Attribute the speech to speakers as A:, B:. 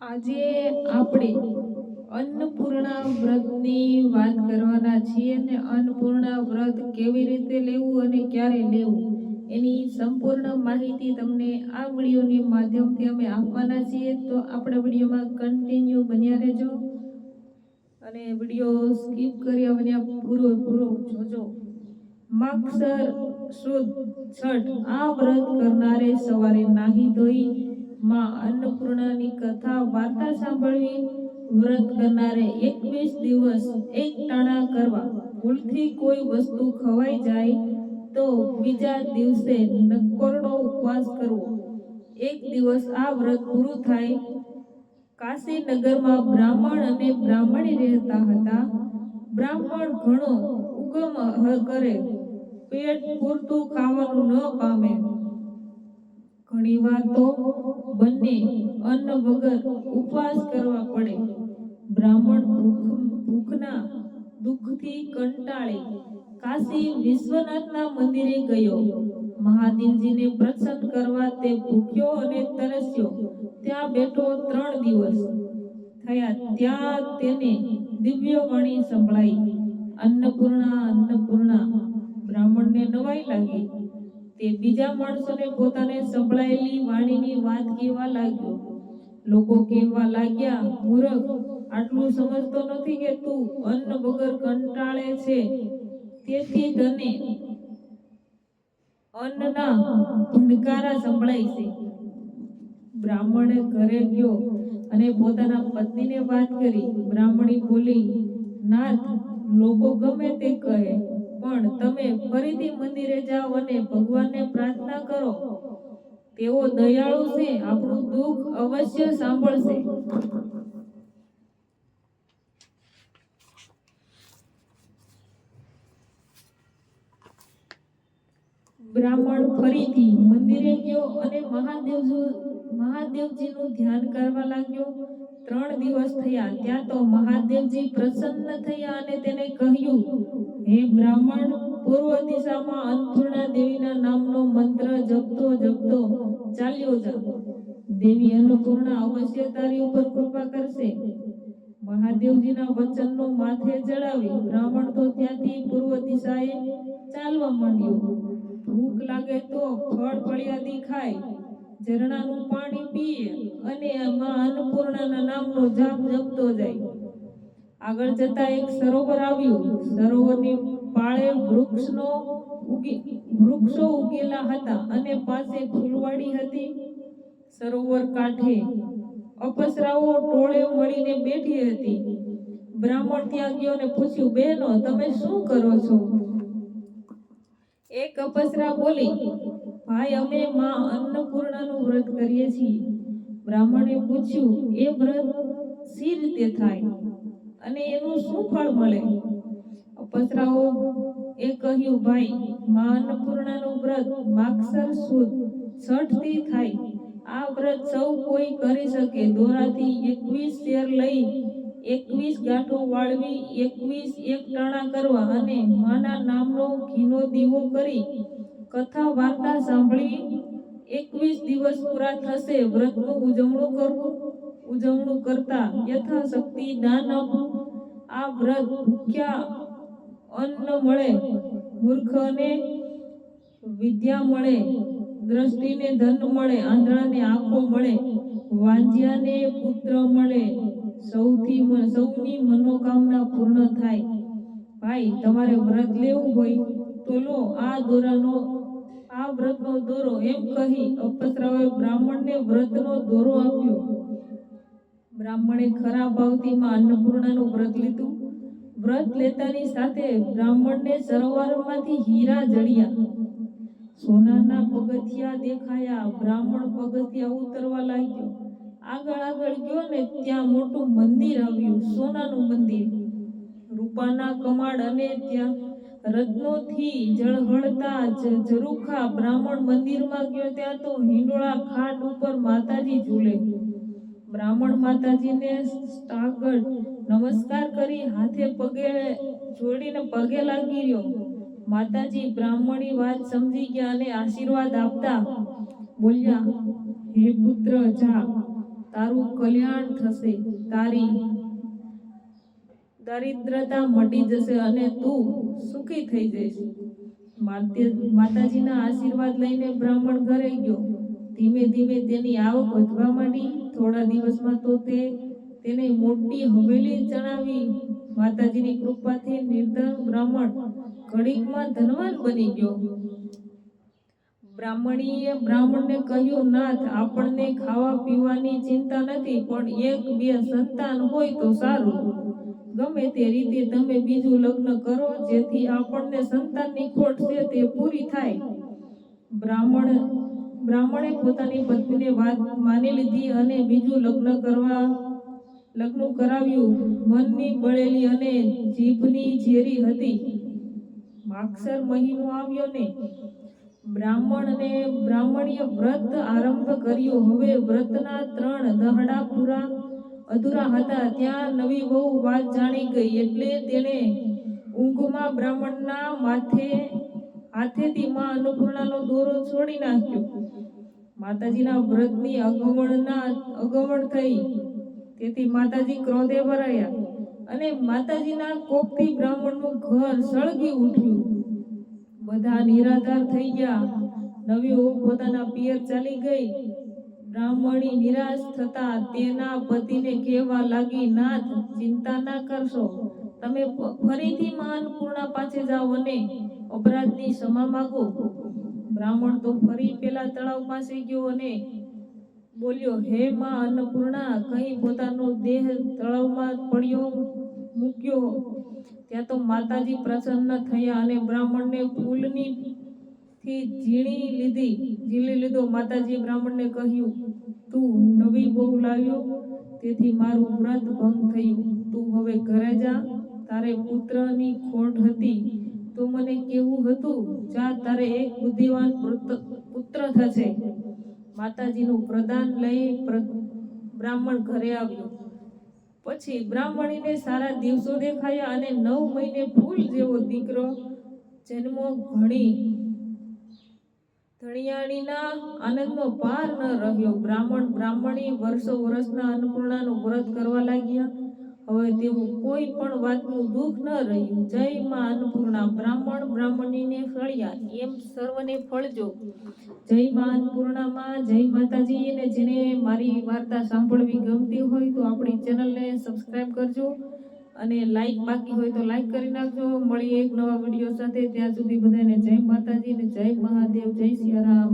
A: આજે આપણે અન્નપૂર્ણા વ્રતની વાત કરવાના છીએ ને અન્નપૂર્ણા વ્રત કેવી રીતે લેવું અને ક્યારે લેવું એની સંપૂર્ણ માહિતી તમને આ વિડીયોની માધ્યમથી અમે આપવાના છીએ. તો આપણા વિડીયોમાં કન્ટિન્યુ બન્યા રહેજો અને વીડિયો સ્કીપ કર્યા બન્યા પૂરો પૂરો જોજો. માગસર સુદ છઠ આ વ્રત કરનારે સવારે નાહી ધોઈ માં અન્નપૂર્ણાની કથા વાર્તા સાંભળવી વ્રત કરનારે એકવીસ દિવસ એક ટાણા કરવા. ભૂલથી કોઈ વસ્તુ ખવાઈ જાય તો બીજા દિવસે નકોરડો ઉપવાસ કરવો. એક દિવસ આ વ્રત પૂરું થાય. કાશીનગરમાં બ્રાહ્મણ અને બ્રાહ્મણી રહેતા હતા. બ્રાહ્મણ ઘણો ઉગમ કરે. પેટ પૂરતું ખાવાનું ન પામે. ઘણીવાર તો બંને અન્ન વગર ઉપવાસ કરવા પડે. બ્રાહ્મણ ભૂખ, ભૂખના દુઃખથી કંટાળે કાશી વિશ્વનાથના મંદિરે ગયો. મહાદેવજીને પ્રસન્ન કરવા તે ભૂખ્યો અને તરસ્યો. ત્યાં બેઠો ત્રણ દિવસ. થયા ત્યાં તેને દિવ્ય વાણી સંભળાઈ. અન્નપૂર્ણા અન્નપૂર્ણા, બ્રાહ્મણને નવાઈ લાગી. તે બીજા માણસોને પોતાને સંભળાયેલી વાણીની વાત કહેવા લાગ્યો. લોકો કહેવા લાગ્યા, મૂરખ, આટલું સમજતો નથી કે તું અન્ન વગર કંટાળે છે. તેથી તને અન્નના ભણકારા સંભળાય છે. બ્રાહ્મણે ઘરે ગયો અને પોતાના પત્નીને વાત કરી. બ્રાહ્મણી બોલી, નાથ, લોકો ગમે તે કહે. પણ તમે ફરીથી મંદિરે જાઓ અને ભગવાનને પ્રાર્થના કરો. તેઓ દયાળુ છે, આપણું દુઃખ અવશ્ય સાંભળશે. બ્રાહ્મણ ફરીથી મંદિરે ગયો અને મહાદેવ મહાદેવજીનું ધ્યાન કરવા લાગ્યો. ત્રણ દિવસ થયા. ત્યાં તો મહાદેવજી પ્રસન્ન થયા અને તેને કહ્યું, હે બ્રાહ્મણ, પૂર્વ દિશામાં અન્નપૂર્ણા દેવીના નામનો મંત્ર જપતો જપતો ચાલ્યો જા. દેવી અન્નપૂર્ણા અવશ્ય તારી ઉપર કૃપા કરશે. મહાદેવજીના વચનનો માથે જડાવી બ્રાહ્મણ તો ત્યાંથી પૂર્વ દિશાએ ચાલવા માંડ્યો. ભૂખ લાગે તો ફળ ફળિયાદી ખાય. ઝરણાનું પાણી માં અન્નપૂર્ણાના નામનો જાપ જપતો જાય. આગળ જતા એક સરોવર આવ્યું. સરોવરની પાળે વૃક્ષનો વૃક્ષો ઉગેલા હતા અને પાસે ફૂલવાડી હતી. સરોવર કાંઠે અપસરાઓ ટોળે મળીને બેઠી હતી. બ્રાહ્મણ ત્યાં ગયો ને પૂછ્યું, બહેનો, તમે શું કરો છો? એક અપસરા બોલી, ભાઈ, અમે માં અન્નપૂર્ણાનું વ્રત કરીએ છીએ. બ્રાહ્મણે પૂછ્યું, એ વ્રત સી રીતે થાય? અને એનું શું ફળ મળે? અપસરાઓ એ કહ્યું, ભાઈ મા અન્નપૂર્ણાનું વ્રત માક્ષર સુદ છઠથી થાય. આ વ્રત સૌ કોઈ કરી શકે. દોરાથી એકવીસ શેર લઈ, એકવીસ ગાંઠો વાળવી, એકવીસ એક ટાણા કરવા અને માના નામનો ઘીનો દીવો કરી કથા વાર્તા સાંભળી એકવીસ દિવસ પૂરા થશે, વ્રતનું ઉજવણું કરવું, ઉજવણું કરતા યથાશક્તિ દાન આપવું આ વ્રત ભૂખ્યા અન્ન મળે મૂર્ખને વિદ્યા મળે, દ્રષ્ટિને ધન મળે આંધળાને આંખો મળે, વાંજ્યાને પુત્ર મળે, સૌથી સૌની મનોકામના પૂર્ણ થાય. ભાઈ, તમારે વ્રત લેવું હોય તો લો આ દોરાનો આ વ્રતનો દોરો એમ કહી અપસરાઓએ બ્રાહ્મણને વ્રતનો દોરો આપ્યો. બ્રાહ્મણે ખરા ભાવથી માં અન્નપૂર્ણાનું વ્રત લીધું. વ્રત લેતાની સાથે બ્રાહ્મણને સરોવરમાંથી હીરા જડ્યા. સોનાના પગથિયા દેખાયા. બ્રાહ્મણ પગથિયા ઉતરવા લાગ્યો. આગળ આગળ ગયો ને ત્યાં મોટું મંદિર આવ્યું. સોનાનું મંદિર. રૂપાના કમાડ અને ત્યાં રત્નોથી જળહળતા જરૂખા બ્રાહ્મણ મંદિરમાં ગયો ત્યાં તો હિંડોળા ખાટ ઉપર માતાજી ઝૂલે. બ્રાહ્મણ માતાજીને સ્ટાગર નમસ્કાર કરી હાથે પગે જોડીને પગે લાગી રહ્યો. માતાજી બ્રાહ્મણી વાત સમજી ગયા અને આશીર્વાદ આપતા બોલ્યા, હે પુત્ર, જા. તારું કલ્યાણ થશે. તારી દરિદ્રતા મટી જશે અને તું સુખી થઈ જઈશ. માતે- માતાજીના આશીર્વાદ લઈને બ્રાહ્મણ ઘરે ગયો. ધીમે ધીમે તેની આવક વધવા માંડી. થોડા દિવસમાં તો તે તેને મોટી હવેલી જણાવી, માતાજીની કૃપાથી નિર્ધન બ્રાહ્મણ ઘડીકમાં ધનવાન બની ગયો. બ્રાહ્મણીએ બ્રાહ્મણને કહ્યું, નાથ, આપણને ખાવા પીવાની ચિંતા નથી, પણ એક, બે સંતાન હોય તો સારું. ગમે તે રીતે તમે બીજું લગ્ન કરો, જેથી આપણને સંતાનની ખોટ છે તે પૂરી થાય. બ્રાહ્મણ, બ્રાહ્મણે પોતાની પત્નીને વાત માની લીધી અને બીજું લગ્ન કરવા, લગ્ન કરાવ્યું. મનની બળેલી અને જીભની ઝેરી હતી. માગસર મહિનો આવ્યો ને બ્રાહ્મણ અને બ્રાહ્મણીય વ્રત આરંભ કર્યો. હવે વ્રતના ત્રણ દહડા પૂરા અધૂરા હતા. ત્યાં નવી વહુ વાત જાણી ગઈ. એટલે તેણે ઊંઘમાં બ્રાહ્મણના માથે, હાથેથી માં અન્નપૂર્ણાનો દોરો છોડી નાખ્યો. માતાજીના વ્રતની અગમણના અગમણ થઈ. તેથી માતાજી ક્રોધે ભરાયા અને માતાજીના કોપથી બ્રાહ્મણનું ઘર સળગી ઉઠ્યું. બધા નિરાધાર થઈ ગયા. નવી વહુ પોતાના પિયર ચાલી ગઈ. બ્રાહ્મણી નિરાશ થતા તેના પતિને કહેવા લાગી, નાથ, ચિંતા ના કરશો. તમે ફરીથી માં અન્નપૂર્ણા પાસે જાઓ અને અપરાધની ક્ષમા માગો. બ્રાહ્મણ તો ફરી પેલા તળાવ પાસે ગયો અને બોલ્યો, હે માં અન્નપૂર્ણા કઈ પોતાનો દેહ તળાવમાં પડ્યો, મૂક્યો. ત્યાં તો માતાજી પ્રસન્ન થયા અને બ્રાહ્મણને ફૂલની થી ઝીણી લીધી, ઝીલી લીધો. માતાજી બ્રાહ્મણને કહ્યું, તું નવી બહુ લાવ્યો, તેથી મારું વ્રત ભંગ થયું. તું હવે ઘરે જા, તારે પુત્રની ખોટ હતી. તો મને કેવું હતું? જા, તારે એક બુદ્ધિવાન પુત્ર- થશે. માતાજીનું પ્રદાન લઈ બ્રાહ્મણ ઘરે આવ્યો. પછી બ્રાહ્મણીને સારા દિવસો દેખાયા અને નવ મહિને ફૂલ જેવો દીકરો જન્મો ઘણી. ધણિયાણીના આનંદનો પાર ન રહ્યો. બ્રાહ્મણ, બ્રાહ્મણી વર્ષો વર્ષના અન્નપૂર્ણાનું વ્રત કરવા લાગ્યા. હવે તેવું કોઈ પણ વાતનું દુઃખ ન રહ્યું. જય માં અન્નપૂર્ણા બ્રાહ્મણ બ્રાહ્મણીને ફળ્યા. એમ સર્વને ફળજો. જય માં અન્નપૂર્ણામાં, જય માતાજી. અને જેને મારી વાર્તા સાંભળવી ગમતી હોય તો આપણી ચેનલને સબસ્ક્રાઇબ કરજો. અને લાઈક બાકી હોય તો લાઈક કરી નાખજો. મળીએ એક નવા વીડિયો સાથે. ત્યાં સુધી બધાને જય માતાજી અને જય મહાદેવ. જય સિયારામ